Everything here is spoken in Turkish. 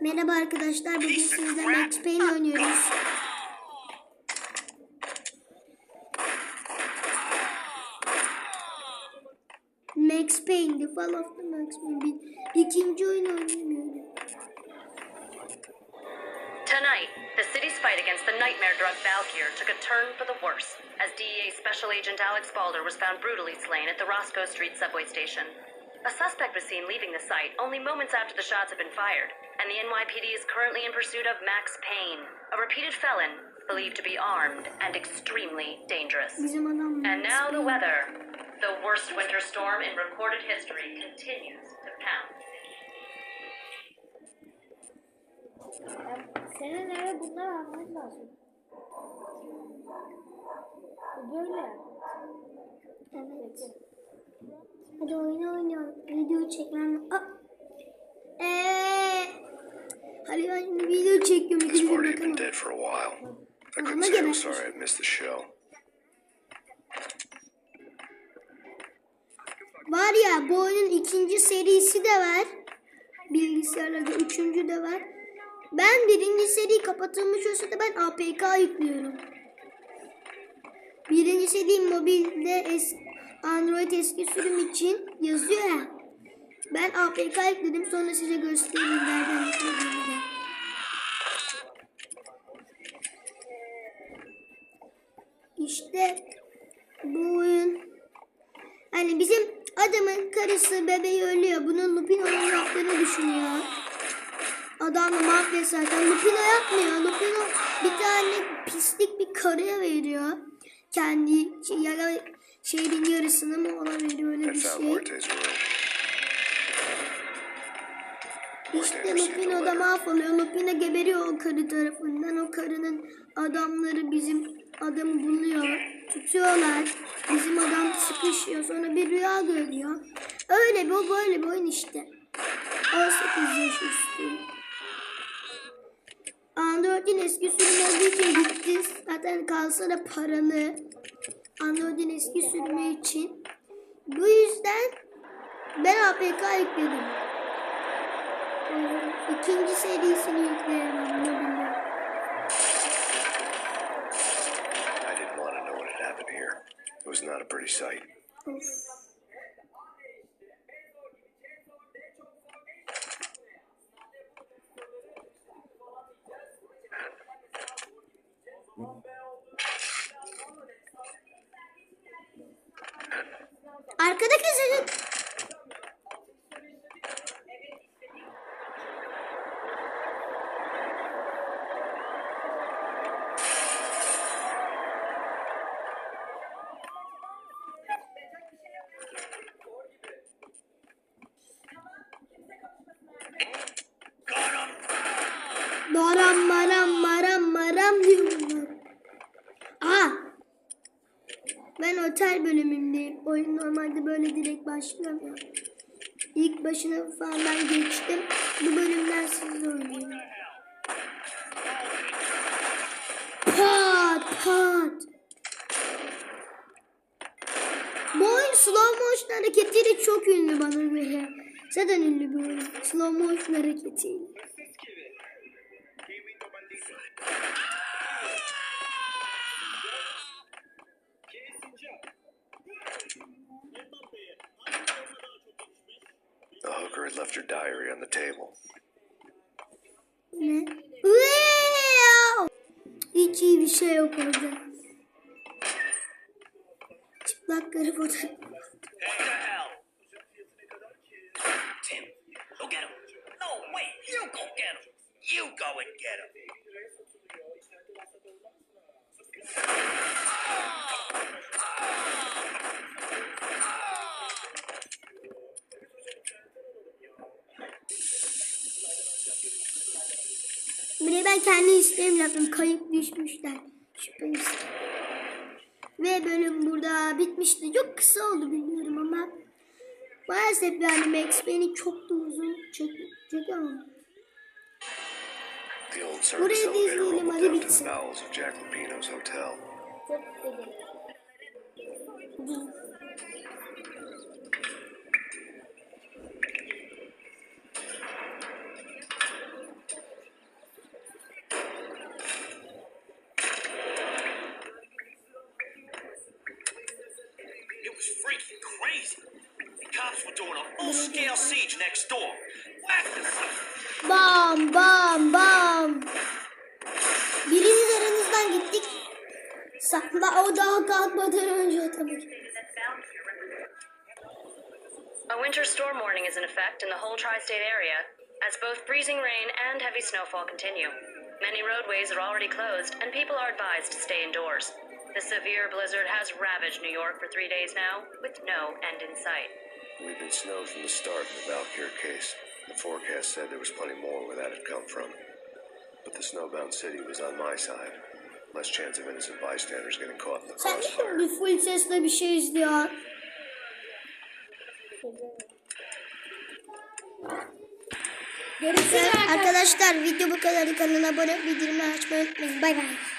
Merhaba arkadaşlar. Bugün sizlerle Max Payne oynuyoruz. Max Payne, The Fall of the Max Payne. Ikinci oyun oynamıyorum. Tonight, the city's fight against the nightmare drug Valkyr took a turn for the worse as DEA Special Agent Alex Balder was found brutally slain at the Roscoe Street subway station. A suspect was seen leaving the site only moments after the shots had been fired, and the NYPD is currently in pursuit of Max Payne, a repeated felon believed to be armed and extremely dangerous. And now the weather. The worst winter storm in recorded history continues to pound. Senin eve bunları lazım. Böyle. Evet. Hadi oyun oynayalım. Video çekmem. Aa. Eee. Hadi ben şimdi video çekiyorum. Party gün had been dead for a while. I couldn't say I'm sorry I missed the show. Var ya bu oyunun ikinci serisi de var. Bilgisayarlarda üçüncü de var. Ben birinci seri kapatılmış olsa da ben APK yüklüyorum. Birinci seri mobilde es Android eski sürüm için yazıyor ya. Ben APK yükledim sonra size göstereyim nereden yüklediğimi de. İşte bu oyun Hani bizim karısı bebeği ölüyor. Bunun Lupino'nun yaptığını düşünüyor. Adam da mafya zaten. Lupino yapmıyor. Lupino bir tane pislik bir karıya veriyor. Kendi şey, ya şehrin yarısını mı ona veriyor öyle bir şey. İşte Lupino da mahvoluyor. Lupino geberiyor o karı tarafından. O karının adamları bizim adamı buluyor. Tutuyorlar. Bizim adam sıkışıyor. Sonra bir rüya görüyor. Öyle bir böyle bir oyun işte. 18 yaş üstü. Android'in eski sürümü olduğu için gitti. Zaten kalsa da paralı. Android'in eski sürümü için. Bu yüzden ben APK yükledim. İkinci serisini yükleyemem happened here. It was not a pretty sight. Of. Arkadaki senin. Maram maram Ben otel bölümündeyim. Oyun normalde böyle direkt başlamıyor. İlk başına falan geçtim. Bu bölümden siz oynayın. Pat pat. Bu oyun slow motion hareketiyle çok ünlü bana göre. Zaten ünlü bir oyun. Slow motion hareketiyle. Had left her diary on the table. Ne? Wow! Hiç iyi bir şey yok orada. Çıplak karı. Tim, go get him. No, wait, you go get him. You go and get him. Ben kendi isteğimle yaptım. Kayıp düşmüşler. Şüphesiz. Ve bölüm burada bitmişti. Çok kısa oldu biliyorum ama maalesef yani Max beni çok da uzun çek çekemem. The old Buraya service elevator izleyelim, hadi bitsin. bowels of Jack Lupino's hotel. Çok güzel. Değil. cops were doing a full-scale siege next door. Whack them. Bam bam bam. Biriniz aranızdan gittik. Sakla o daha kalkmadan önce tabii ki. A winter storm warning is in effect in the whole tri state area, as both freezing rain and heavy snowfall continue. Many roadways are already closed, and people are advised to stay indoors. The severe blizzard has ravaged New York for three days now, with no end in sight. We've been snowed from the start in the Valkyr case. The forecast said there was plenty more where that had come from. But the snowbound city was on my side. Less chance of innocent bystanders getting caught in the Sen crossfire. bir full sesle bir şey izliyor. Görüşürüz arkadaşlar. Arkadaşlar video bu kadar. Kanala abone olup bildirimleri açmayı unutmayın. Bay bay.